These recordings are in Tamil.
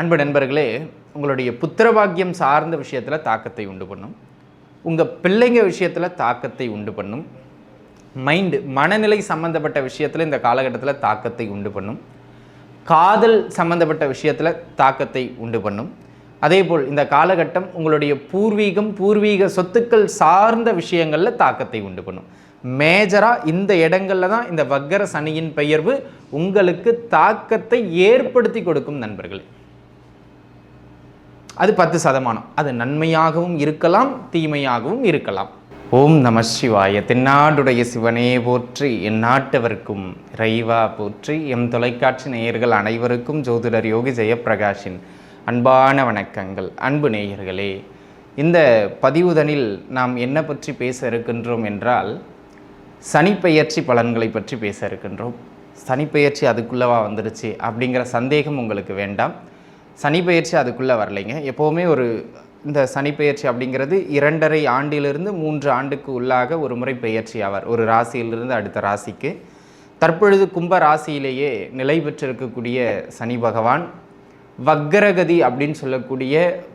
அன்பு நண்பர்களே உங்களுடைய புத்திரபாக்கியம் சார்ந்த விஷயத்தில் தாக்கத்தை உண்டு பண்ணும். உங்கள் பிள்ளைங்க விஷயத்தில் தாக்கத்தை உண்டு பண்ணும். மைண்டு மனநிலை சம்பந்தப்பட்ட விஷயத்தில் இந்த காலகட்டத்தில் தாக்கத்தை உண்டு பண்ணும். காதல் சம்பந்தப்பட்ட விஷயத்தில் தாக்கத்தை உண்டு பண்ணும். அதேபோல் இந்த காலகட்டம் உங்களுடைய பூர்வீகம் பூர்வீக சொத்துக்கள் சார்ந்த விஷயங்களில் தாக்கத்தை உண்டு பண்ணும். மேஜராக இந்த இடங்களில் தான் இந்த வக்கர சனியின் பெயர்வு உங்களுக்கு தாக்கத்தை ஏற்படுத்தி கொடுக்கும் நண்பர்களே. அது பத்து சதமானம். அது நன்மையாகவும் இருக்கலாம் தீமையாகவும் இருக்கலாம். ஓம் நம சிவாய. தென்னாடுடைய சிவனே போற்றி என் நாட்டவர்க்கும் இறைவா போற்றி எம் தொலைக்காட்சி நேயர்கள் அனைவருக்கும் ஜோதிடர் யோகி ஜெயப்பிரகாஷின் அன்பான வணக்கங்கள். அன்பு நேயர்களே இந்த பதிவுதனில் நாம் என்ன பற்றி பேச இருக்கின்றோம் என்றால் சனிப்பெயர்ச்சி பலன்களை பற்றி பேச இருக்கின்றோம். சனிப்பெயர்ச்சி அதுக்குள்ளவா வந்துருச்சு அப்படிங்கிற சந்தேகம் உங்களுக்கு வேண்டாம். சனிப்பெயர்ச்சி அதுக்குள்ளே வரலைங்க. எப்போவுமே ஒரு இந்த சனிப்பெயர்ச்சி அப்படிங்கிறது இரண்டரை ஆண்டிலிருந்து மூன்று ஆண்டுக்கு உள்ளாக ஒரு முறை பெயர்ச்சி ஆவார். ஒரு ராசியிலிருந்து அடுத்த ராசிக்கு. தற்பொழுது கும்ப ராசியிலேயே நிலை பெற்றிருக்கக்கூடிய சனி பகவான். வக்கரகதி அப்படின்னு சொல்லக்கூடிய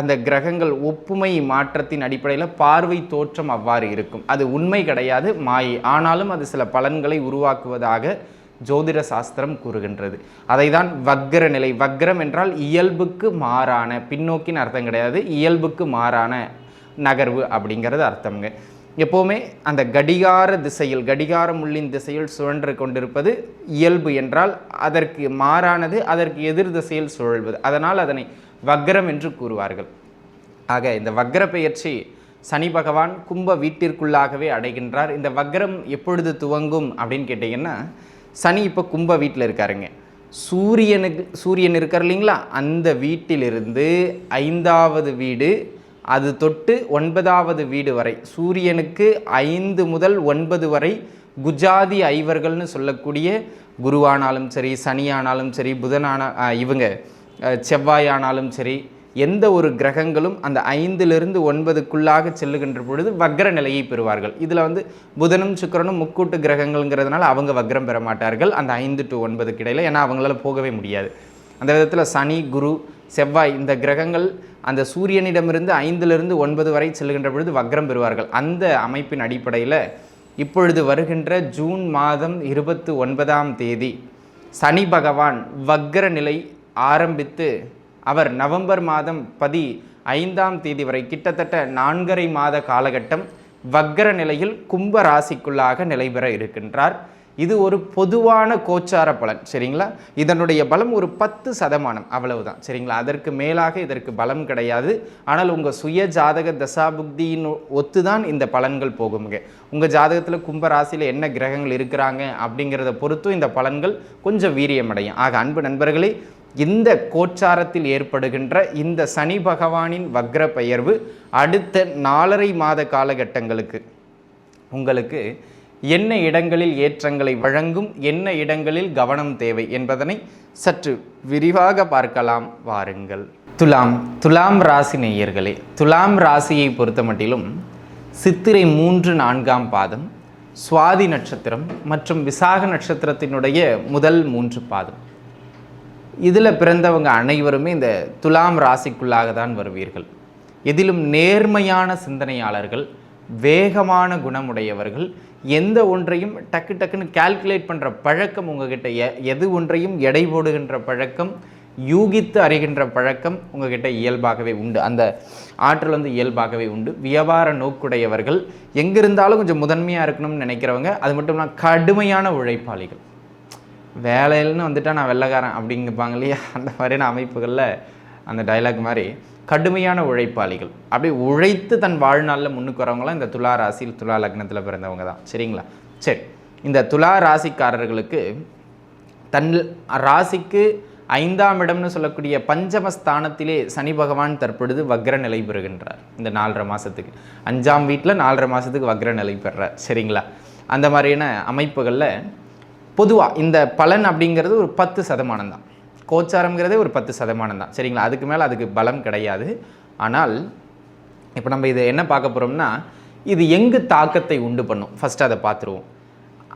அந்த கிரகங்கள் ஒப்புமை மாற்றத்தின் அடிப்படையில் பார்வை தோற்றம் அவ்வாறு இருக்கும். அது உண்மை கிடையாது மாயை. ஆனாலும் அது சில பலன்களை உருவாக்குவதாக ஜோதிட சாஸ்திரம் கூறுகின்றது. அதை தான் வக்ர நிலை. வக்ரம் என்றால் இயல்புக்கு மாறான பின்னோக்கின் அர்த்தம் கிடையாது இயல்புக்கு மாறான நகர்வு அப்படிங்கிறது அர்த்தம்ங்க. எப்போவுமே அந்த கடிகார திசையில் கடிகார முள்ளின் திசையில் சுழன்று கொண்டிருப்பது இயல்பு என்றால் அதற்கு மாறானது அதற்கு எதிர் திசையில் சுழல்வது. அதனால் அதனை வக்ரம் என்று கூறுவார்கள். ஆக இந்த வக்ர பெயர்ச்சி சனி பகவான் கும்ப வீட்டிற்குள்ளாகவே அடைகின்றார். இந்த வக்ரம் எப்பொழுது துவங்கும் அப்படின்னு கேட்டிங்கன்னா சனி இப்போ கும்ப வீட்டில் இருக்காருங்க. சூரியனுக்கு சூரியன் இருக்கார் இல்லைங்களா? அந்த வீட்டிலிருந்து ஐந்தாவது வீடு அது தொட்டு ஒன்பதாவது வீடு வரை சூரியனுக்கு ஐந்து முதல் ஒன்பது வரை குஜாதி ஐவர்கள்னு சொல்லக்கூடிய குருவானாலும் சரி சனியானாலும் சரி புதனான இவங்க செவ்வாயானாலும் சரி எந்த ஒரு கிரகங்களும் அந்த ஐந்திலிருந்து ஒன்பதுக்குள்ளாக செல்லுகின்ற பொழுது வக்ர நிலையை பெறுவார்கள். இதில் வந்து புதனும் சுக்கரனும் முக்கூட்டு கிரகங்கள்ங்கிறதுனால அவங்க வக்ரம் பெற மாட்டார்கள். அந்த ஐந்து டு ஒன்பதுக்கு இடையில் ஏன்னா அவங்களால போகவே முடியாது. அந்த விதத்தில் சனி குரு செவ்வாய் இந்த கிரகங்கள் அந்த சூரியனிடமிருந்து ஐந்திலிருந்து ஒன்பது வரை செல்லுகின்ற பொழுது வக்ரம் பெறுவார்கள். அந்த அமைப்பின் அடிப்படையில் இப்பொழுது வருகின்ற ஜூன் மாதம் இருபத்தி ஒன்பதாம் தேதி சனி பகவான் வக்ர நிலை ஆரம்பித்து அவர் நவம்பர் மாதம் பதி ஐந்தாம் தேதி வரை கிட்டத்தட்ட நான்கரை மாத காலகட்டம் வக்ர நிலையில் கும்ப ராசிக்குள்ளாக நிலைபெற இருக்கின்றார். இது ஒரு பொதுவான கோச்சார பலன் சரிங்களா? இதனுடைய பலம் ஒரு பத்து சதமானம் அவ்வளவுதான் சரிங்களா? அதற்கு மேலாக இதற்கு பலம் கிடையாது. ஆனால் உங்கள் சுய ஜாதக தசாபுக்தியின் ஒத்து தான் இந்த பலன்கள் போகுங்க. உங்கள் ஜாதகத்தில் கும்ப ராசியில் என்ன கிரகங்கள் இருக்கிறாங்க அப்படிங்கிறத பொறுத்தும் இந்த பலன்கள் கொஞ்சம் வீரியமடையும். ஆக அன்பு நண்பர்களே இந்த கோச்சாரத்தில் ஏற்படுகின்ற இந்த சனி பகவானின் வக்ர பெயர்வு அடுத்த நாலரை மாத காலகட்டங்களுக்கு உங்களுக்கு என்ன இடங்களில் ஏற்றங்களை வழங்கும் என்ன இடங்களில் கவனம் தேவை என்பதனை சற்று விரிவாக பார்க்கலாம் வாருங்கள். துலாம் துலாம் ராசி நேயர்களே துலாம் ராசியை பொறுத்த மட்டிலும் சித்திரை மூன்று நான்காம் பாதம் சுவாதி நட்சத்திரம் மற்றும் விசாக நட்சத்திரத்தினுடைய முதல் மூன்று பாதம். இதில் பிறந்தவங்க அனைவருமே இந்த துலாம் ராசிக்குள்ளாக தான் வருவீர்கள். எதிலும் நேர்மையான சிந்தனையாளர்கள் வேகமான குணமுடையவர்கள் எந்த ஒன்றையும் டக்கு டக்குன்னு கால்குலேட் பண்ணுற பழக்கம் உங்ககிட்ட எ எது ஒன்றையும் எடை போடுகின்ற பழக்கம் யூகித்து அறிகின்ற பழக்கம் உங்ககிட்ட இயல்பாகவே உண்டு. அந்த ஆற்றல் வந்து இயல்பாகவே உண்டு. வியாபார நோக்குடையவர்கள் எங்கிருந்தாலும் கொஞ்சம் முதன்மையாக இருக்கணும்னு நினைக்கிறவங்க அது மட்டும் இல்லாமல் கடுமையான உழைப்பாளிகள். வேலையில்னு வந்துட்டால் நான் வெள்ளைக்காரன் அப்படிங்கப்பாங்க இல்லையா? அந்த மாதிரியான அமைப்புகளில் அந்த டைலாக் மாதிரி கடுமையான உழைப்பாளிகள். அப்படி உழைத்து தன் வாழ்நாளில் முன்னுக்கு வரவங்களாம் இந்த துலா ராசியில் துலா லக்னத்தில் பிறந்தவங்க தான். சரிங்களா? சரி. இந்த துலா ராசிக்காரர்களுக்கு தன் ராசிக்கு ஐந்தாம் இடம்னு சொல்லக்கூடிய பஞ்சமஸ்தானத்திலே சனி பகவான் தற்பொழுது வக்ர நிலை பெறுகின்றார். இந்த நாலரை மாதத்துக்கு அஞ்சாம் வீட்டில் நாலரை மாதத்துக்கு வக்ர நிலை பெறுறார். சரிங்களா? அந்த மாதிரியான அமைப்புகளில் பொதுவாக இந்த பலன் அப்படிங்கிறது ஒரு பத்து சதமானம் தான் கோச்சாரம்ங்கிறதே ஒரு பத்து சதமானம் தான் சரிங்களா? அதுக்கு மேலே அதுக்கு பலம் கிடையாது. ஆனால் இப்போ நம்ம இதை என்ன பார்க்க போகிறோம்னா இது எங்கு தாக்கத்தை உண்டு பண்ணும்? ஃபஸ்ட்டு அதை பார்த்துருவோம்.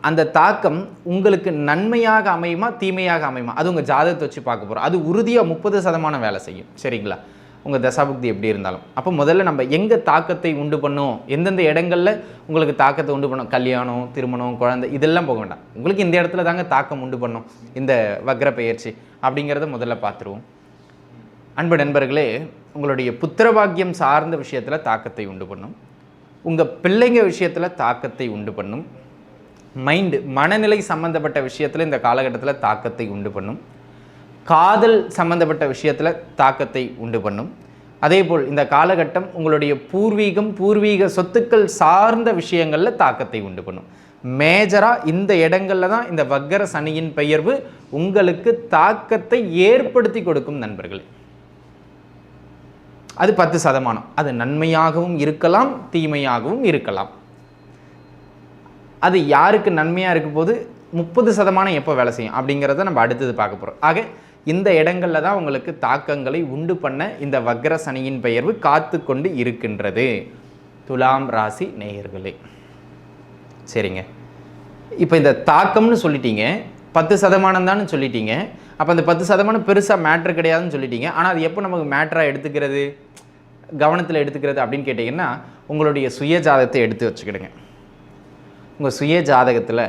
அந்த தாக்கம் உங்களுக்கு நன்மையாக அமையுமா தீமையாக அமையுமா? அது உங்கள் ஜாதகத்தை வச்சு பார்க்க போகிறோம் அது உறுதியாக முப்பது சதமானம் வேலை செய்யும். சரிங்களா? உங்கள் தசாபுக்தி எப்படி இருந்தாலும். அப்போ முதல்ல நம்ம எங்கே தாக்கத்தை உண்டு பண்ணும்? எந்தெந்த இடங்களில் உங்களுக்கு தாக்கத்தை உண்டு பண்ணும்? கல்யாணம் திருமணம் குழந்தை இதெல்லாம் போக வேண்டாம். உங்களுக்கு இந்த இடத்துல தாங்க தாக்கம் உண்டு பண்ணும். இந்த வக்ர பயிற்சி அப்படிங்கிறத முதல்ல பார்த்துருவோம். அன்பு நண்பர்களே உங்களுடைய புத்திரபாக்கியம் சார்ந்த விஷயத்தில் தாக்கத்தை உண்டு பண்ணும். உங்கள் பிள்ளைங்க விஷயத்தில் தாக்கத்தை உண்டு பண்ணும். மைண்டு மனநிலை சம்பந்தப்பட்ட விஷயத்தில் இந்த காலகட்டத்தில் தாக்கத்தை உண்டு பண்ணும். காதல் சம்பந்தப்பட்ட விஷயத்தில் தாக்கத்தை உண்டு பண்ணும். அதேபோல் இந்த காலகட்டம் உங்களுடைய பூர்வீகம் பூர்வீக சொத்துக்கள் சார்ந்த விஷயங்களில் தாக்கத்தை உண்டு பண்ணும். மேஜராக இந்த இடங்களில் தான் இந்த வக்கர சனியின் பெயர்வு உங்களுக்கு தாக்கத்தை ஏற்படுத்தி கொடுக்கும் நண்பர்களே. அது பத்து சதமானம். அது நன்மையாகவும் இருக்கலாம் தீமையாகவும் இருக்கலாம். அது யாருக்கு நன்மையாக இருக்கும் போது முப்பது சதமானம் எப்போ வேலை செய்யும் அப்படிங்கிறத நம்ம அடுத்தது பார்க்க போகிறோம் ஆக இந்த இடங்களில் தான் உங்களுக்கு தாக்கங்களை உண்டு பண்ண இந்த வக்ர சனியின் பெயர்வு காத்து கொண்டு இருக்கின்றது. துலாம் ராசி நேயர்களே. சரிங்க. இப்போ இந்த தாக்கம்னு சொல்லிட்டீங்க. பத்து சதமானம் தான் சொல்லிட்டீங்க. அப்போ அந்த பத்து சதமானம் பெருசாக மேட்ரு கிடையாதுன்னு சொல்லிட்டீங்க. ஆனால் அது எப்போ நமக்கு மேட்ராக எடுத்துக்கிறது? கவனத்தில் எடுத்துக்கிறது அப்படின்னு கேட்டிங்கன்னா உங்களுடைய சுய ஜாதகத்தை எடுத்து வச்சுக்கிடுங்க. உங்கள் சுய ஜாதகத்தில்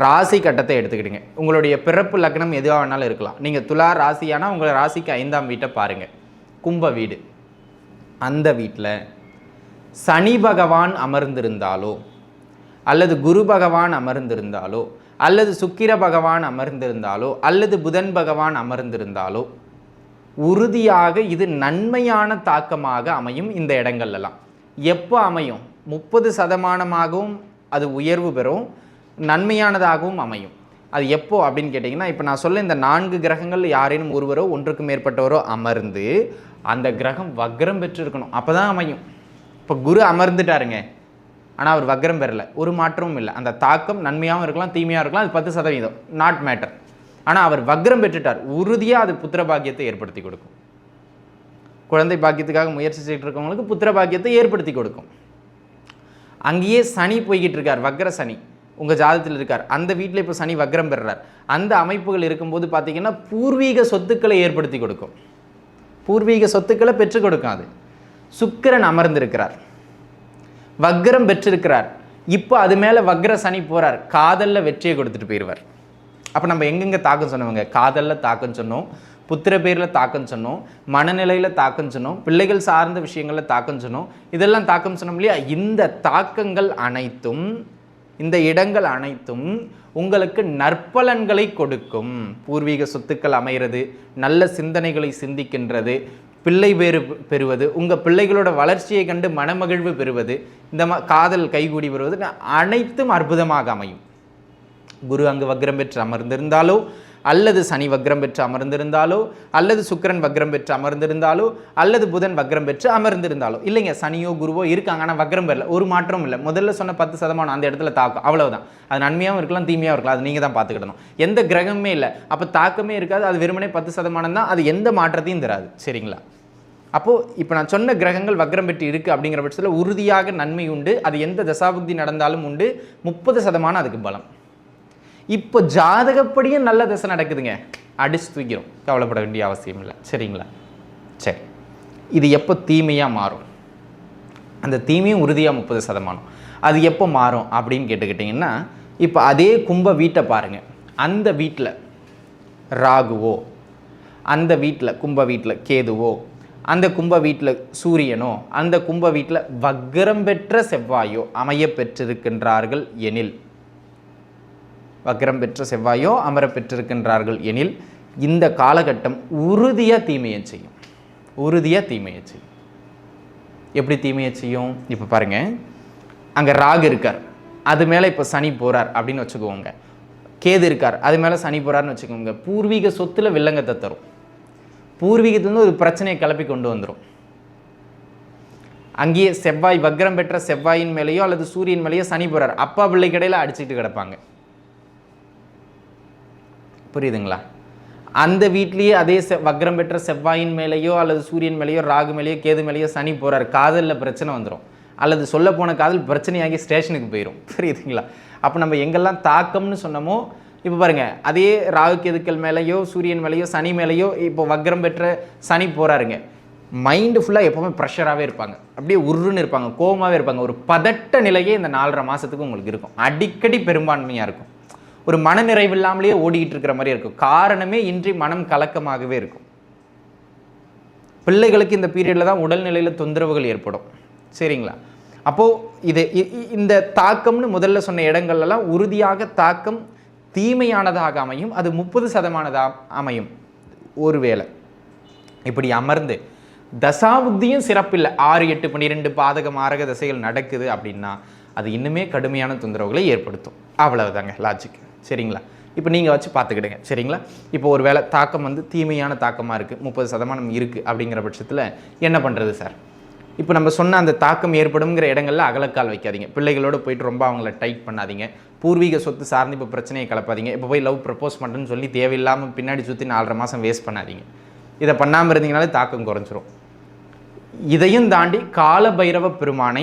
ராசி கட்டத்தை எடுத்துக்கிடுங்க உங்களுடைய பிறப்பு லக்னம் எதுவாக வேணாலும் இருக்கலாம். நீங்கள் துலா ராசியானா உங்கள் ராசிக்கு ஐந்தாம் வீட்டை பாருங்கள் கும்ப வீடு. அந்த வீட்டில் சனி பகவான் அமர்ந்திருந்தாலோ அல்லது குரு பகவான் அமர்ந்திருந்தாலோ அல்லது சுக்கிர பகவான் அமர்ந்திருந்தாலோ அல்லது புதன் பகவான் அமர்ந்திருந்தாலோ உறுதியாக இது நன்மையான தாக்கமாக அமையும் இந்த இடங்கள்லாம் எப்போ அமையும்? முப்பது சதமானமாகவும் அது உயர்வு பெறும். நன்மையானதாகவும் அமையும். அது எப்போ அப்படின்னு கேட்டிங்கன்னா இப்போ நான் சொல்ல இந்த நான்கு கிரகங்கள் யாரேனும் ஒருவரோ ஒன்றுக்கு மேற்பட்டவரோ அமர்ந்து அந்த கிரகம் வக்ரம் பெற்றிருக்கணும். அப்போ தான் அமையும். இப்போ குரு அமர்ந்துட்டாருங்க. ஆனால் அவர் வக்ரம் பெறலை. ஒரு மாற்றமும் இல்லை. அந்த தாக்கம் நன்மையாகவும் இருக்கலாம் தீமையாக இருக்கலாம். அது பத்து சதவீதம். நாட் மேட்டர் ஆனால் அவர் வக்ரம் பெற்றுட்டார். உறுதியாக அது புத்திர பாக்கியத்தை ஏற்படுத்தி கொடுக்கும். குழந்தை பாக்கியத்துக்காக முயற்சி செய்து இருக்கவங்களுக்கு புத்திர பாக்கியத்தை ஏற்படுத்தி கொடுக்கும். அங்கேயே சனி போய்கிட்டு இருக்கார். வக்ர சனி. உங்கள் ஜாதத்தில் இருக்கார். அந்த வீட்டில் இப்போ சனி வக்ரம் பெறுறார். அந்த அமைப்புகள் இருக்கும்போது பார்த்தீங்கன்னா பூர்வீக சொத்துக்களை ஏற்படுத்தி கொடுக்கும். பூர்வீக சொத்துக்களை பெற்றுக் கொடுக்கும் அது சுக்கிரன் அமர்ந்திருக்கிறார். வக்ரம் பெற்றிருக்கிறார். இப்போ அது மேலே வக்ர சனி போகிறார் காதலில் வெற்றியை கொடுத்துட்டு போயிடுவார் அப்போ நம்ம எங்கெங்கே தாக்கம் சொன்னவங்க? காதலில் தாக்கம் சொன்னோம். புத்திர பேரில் தாக்கம் சொன்னோம். மனநிலையில் தாக்கம் சொன்னோம். பிள்ளைகள் சார்ந்த விஷயங்களில் தாக்கம் சொன்னோம். இதெல்லாம் தாக்கம் சொன்னோம் இல்லையா? இந்த தாக்கங்கள் அனைத்தும் இந்த இடங்கள் அனைத்தும் உங்களுக்கு நற்பலன்களை கொடுக்கும். பூர்வீக சொத்துக்கள் அமைகிறது நல்ல சிந்தனைகளை சிந்திக்கின்றது பிள்ளை பேறு பெறுவது உங்கள் பிள்ளைகளோட வளர்ச்சியை கண்டு மனமகிழ்வு பெறுவது இந்த மா காதல் கைகூடி வருவது அனைத்தும் அற்புதமாக அமையும். குரு அங்கு வக்ரம் பெற்று அமர்ந்திருந்தாலோ அல்லது சனி வக்ரம் பெற்று அமர்ந்திருந்தாலோ அல்லது சுக்கிரன் வக்ரம் பெற்று அமர்ந்திருந்தாலோ அல்லது புதன் வக்ரம் பெற்று அமர்ந்திருந்தாலோ. இல்லைங்க சனியோ குருவோ இருக்காங்க ஆனால் வக்ரம் பெறல. ஒரு மாற்றமும் இல்லை. முதல்ல சொன்ன பத்து சதமானம் அந்த இடத்துல தாக்கம். அவ்வளவுதான். அது நன்மையாகவும் இருக்கலாம் தீமையாகவும் இருக்கலாம். அது நீங்கள் தான் பார்த்துக்கிடணும். எந்த கிரகமே இல்லை. அப்போ தாக்கமே இருக்காது. அது வெறுமனே பத்து சதமானம் தான். அது எந்த மாற்றத்தையும் தராது. சரிங்களா? அப்போது இப்போ நான் சொன்ன கிரகங்கள் வக்ரம் பெற்று இருக்குது அப்படிங்கிற பட்சத்தில் உறுதியாக நன்மை உண்டு. அது எந்த தசாபுக்தி நடந்தாலும் உண்டு. முப்பது சதமானம் அதுக்கு பலம். இப்போ ஜாதகப்படியும் நல்ல திசை நடக்குதுங்க. அடிச்சு தூக்கிறோம் கவலைப்பட வேண்டிய அவசியம் இல்லை. சரிங்களா? சரி. இது எப்போ தீமையாக மாறும்? அந்த தீமையும் உறுதியாக முப்பது சதமானம். அது எப்போ மாறும் அப்படின்னு கேட்டுக்கிட்டிங்கன்னா இப்போ அதே கும்ப வீட்டை பாருங்கள் அந்த வீட்டில் ராகுவோ அந்த வீட்டில் கும்ப வீட்டில் கேதுவோ அந்த கும்ப வீட்டில் சூரியனோ அந்த கும்ப வீட்டில் வக்ரம் பெற்ற செவ்வாயோ அமைய பெற்றிருக்கின்றார்கள் எனில் வக்ரம் பெற்ற செவ்வாயோ அமர பெற்றிருக்கின்றார்கள் எனில் இந்த காலகட்டம் உறுதியாக தீமையை செய்யும். உறுதியாக தீமையை செய்யும். எப்படி தீமையை செய்யும்? இப்போ பாருங்கள் அங்கே ராகு இருக்கார். அது மேலே இப்போ சனி போகிறார் அப்படின்னு வச்சுக்கோங்க. கேது இருக்கார். அது மேலே சனி போகிறார்னு வச்சுக்கோங்க. பூர்வீக சொத்தில் வில்லங்கத்தை தரும். பூர்வீகத்துலேருந்து ஒரு பிரச்சனையை கிளப்பி கொண்டு வந்துடும் அங்கேயே செவ்வாய் வக்ரம் பெற்ற செவ்வாயின் மேலேயோ அல்லது சூரியன் மேலேயோ சனி போகிறார் அப்பா பிள்ளை கடையில் அடிச்சுட்டு கிடப்பாங்க. புரியுதுங்களா? அந்த வீட்லேயே அதே செ வக்ரம் பெற்ற செவ்வாயின் மேலேயோ அல்லது சூரியன் மேலேயோ ராகு மேலேயோ கேது மேலேயோ சனி போகிறார் காதலில் பிரச்சனை வந்துடும் அல்லது சொல்ல போன காதல் பிரச்சனையாகி ஸ்டேஷனுக்கு போயிடும் புரியுதுங்களா? அப்போ நம்ம எங்கெல்லாம் தாக்கம்னு சொன்னோமோ இப்போ பாருங்க அதே ராகு கேதுக்கள் மேலேயோ சூரியன் மேலேயோ சனி மேலேயோ இப்போ வக்ரம் பெற்ற சனி போகிறாருங்க மைண்டு ஃபுல்லாக எப்போவுமே ப்ரெஷராகவே இருப்பாங்க. அப்படியே உருன்னு இருப்பாங்க கோவமாகவே இருப்பாங்க. ஒரு பதட்ட நிலையே இந்த நாலரை மாதத்துக்கு உங்களுக்கு இருக்கும். அடிக்கடி பெரும்பான்மையாக இருக்கும். ஒரு மனநிறைவு இல்லாமலேயே ஓடிக்கிட்டு இருக்கிற மாதிரி இருக்கும். காரணமே இன்றி மனம் கலக்கமாகவே இருக்கும். பிள்ளைகளுக்கு இந்த பீரியடில் தான் உடல்நிலையில் தொந்தரவுகள் ஏற்படும். சரிங்களா? அப்போது இது இ- இந்த தாக்கம்னு முதல்ல சொன்ன இடங்கள்லாம் உறுதியாக தாக்கம் தீமையானதாக அமையும். அது முப்பது சதமானதாக அமையும். ஒருவேளை இப்படி அமர்ந்து தசாபுத்தியும் சிறப்பில்லை. ஆறு எட்டு பன்னிரெண்டு பாதக மாரக தசைகள் நடக்குது அப்படின்னா அது இன்னுமே கடுமையான தொந்தரவுகளை ஏற்படுத்தும். அவ்வளவுதாங்க லாஜிக் சரிங்களா? இப்போ நீங்கள் வச்சு பார்த்துக்கிடுங்க. சரிங்களா? இப்போ ஒரு வேளை தாக்கம் வந்து தீமையான தாக்கமாக இருக்குது முப்பது சதமானம் இருக்குது அப்படிங்கிற பட்சத்தில் என்ன பண்ணுறது சார்? இப்போ நம்ம சொன்ன அந்த தாக்கம் ஏற்படுங்கிற இடங்களில் அகலக்கால் வைக்காதீங்க. பிள்ளைகளோட போயிட்டு ரொம்ப அவங்கள டைட் பண்ணாதீங்க. பூர்வீக சொத்து சார்ந்து இப்போ பிரச்சனையை கலப்பாதீங்க. இப்போ போய் லவ் ப்ரப்போஸ் பண்ணுறேன்னு சொல்லி தேவையில்லாமல் பின்னாடி சுற்றி நாலரை மாதம் வேஸ்ட் பண்ணாதீங்க. இதை பண்ணாமல் இருந்தீங்கனாலே தாக்கம் குறைஞ்சிரும். இதையும் தாண்டி கால பைரவ பெருமானை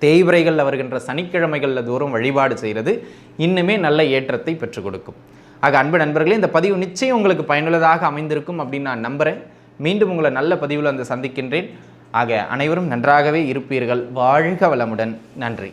தேய்பிரைகளில் வருகின்ற சனிக்கிழமைகளில் தோறும் வழிபாடு செய்கிறது. இன்னுமே நல்ல ஏற்றத்தை பெற்றுக் கொடுக்கும். ஆக அன்பு நண்பர்களே இந்த பதிவு நிச்சயம் உங்களுக்கு பயனுள்ளதாக அமைந்திருக்கும் அப்படின்னு நான் நம்புகிறேன் மீண்டும் உங்களை நல்ல பதிவில் வந்து சந்திக்கின்றேன். ஆக அனைவரும் நன்றாகவே இருப்பீர்கள். வாழ்க வளமுடன். நன்றி.